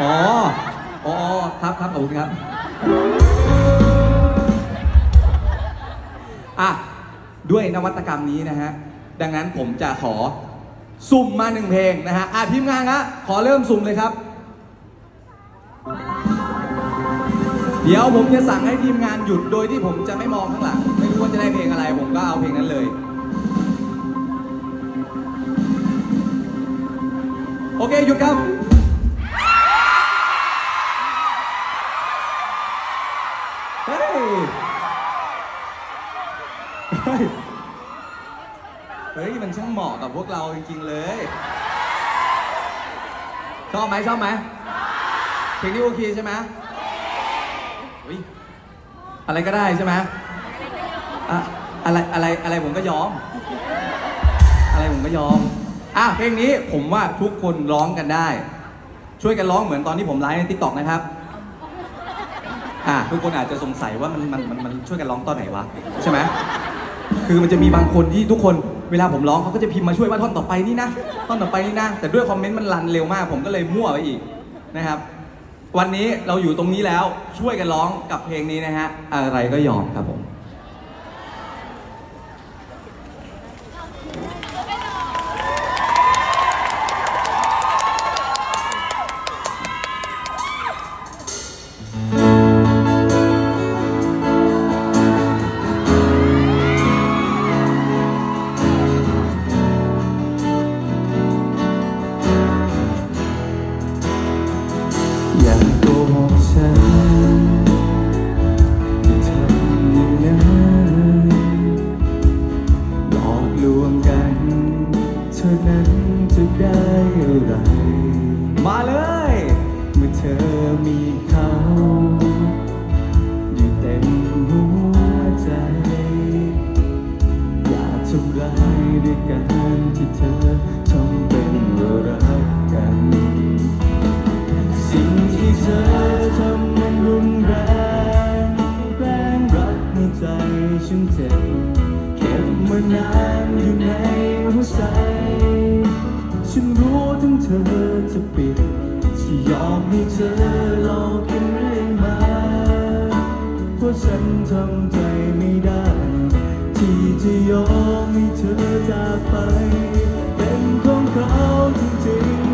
อ๋อ อ๋อ ครับครับขอบคุณครับ อะ ด้วยนวัตกรรมนี้นะฮะ ดังนั้นผมจะขอสุ่มมาหนึ่งเพลงนะฮะ อะทีมงานครับขอเริ่มสุ่มเลยครับ เดี๋ยวผมจะสั่งให้ทีมงานหยุดโดยที่ผมจะไม่มองข้างหลัง ไม่รู้ว่าจะได้เพลงอะไร ผมก็เอาเพลงนั้นเลย โอเคหยุดครับ เฮ้ยมันช่างเหมาะกับพวกเราจริงๆเลยชอบไหมชอบไหมเพลงนี้โอเคใช่ไหมอุ๊ยอะไรก็ได้ใช่ไหมอะอะไรอะไรอะไรผมก็ยอม อะไรผมก็ยอมอะเพลงนี้ผมว่าทุกคนร้องกันได้ ช่วยกันร้องเหมือนตอนที่ผมไลฟ์ในทิกตอกนะครับอะทุกคนอาจจะสงสัยว่ามันมันมันช่วยกันร้องตอนไหนวะใช่ไหม คือมันจะมีบางคนที่ทุกคนเวลาผมร้องเขาก็จะพิมพ์มาช่วยว่าท่อนต่อไปนี่นะท่อนต่อไปนี่นะแต่ด้วยคอมเมนต์มันรันเร็วมาก ผมก็เลยมั่วไปอีกนะครับ วันนี้เราอยู่ตรงนี้แล้วช่วยกันร้องกับเพลงนี้นะฮะอะไรก็ยอมครับผม ฉันทำอย่างนั้นหลอกลวงกันเท่านั้นจะได้อะไร มาเลย เมื่อเธอมีเขาอยู่เต็มหัวใจ อย่าทำร้ายด้วยการที่เธอทำเป็นว่ารักกัน สิ่งที่เธอ เจ็บเก็บมานานอยู่ในหัวใจ ฉันรู้ถึงเธอจะปิดที่ยอมให้เธอหลอกกันเรื่อยมาเพราะฉันทำใจไม่ได้ ที่จะยอมให้เธอจากไป เป็นของเขาจริงๆ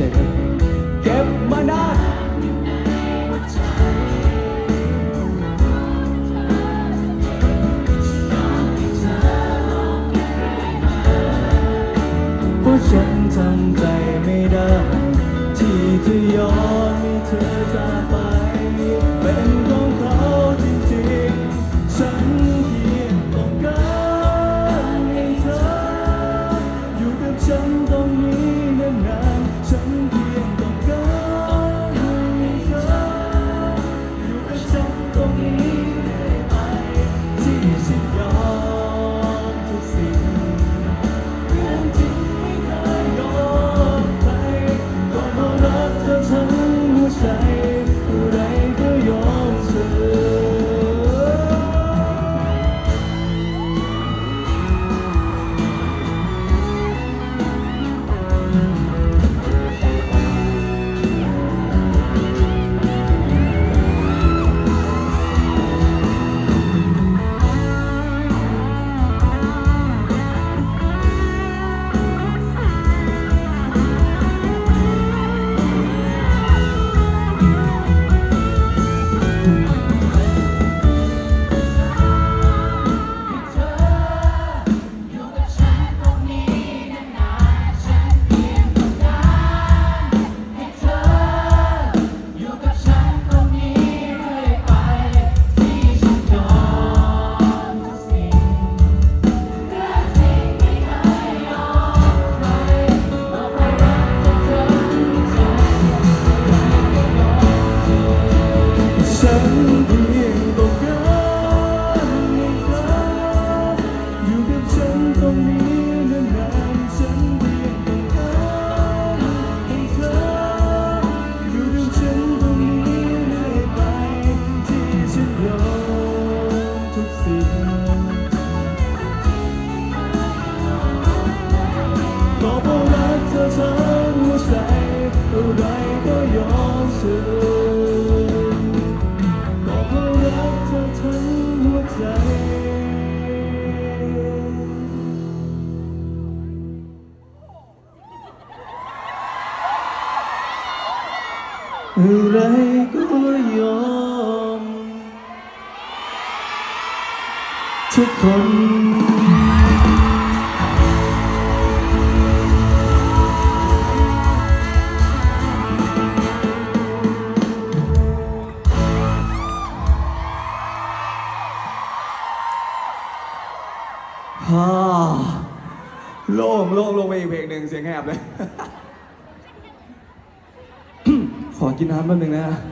จ็บเก็บมานานเพราะฉันทำใจไม่ได้ ที่จะยอม อะไรก็ยอม ทุกคนฮ่าโล่งโล่งลงไปอีกเพลงหนึ่งเสียงแหบเลย ขอกินน้ำแป๊บนึงนะ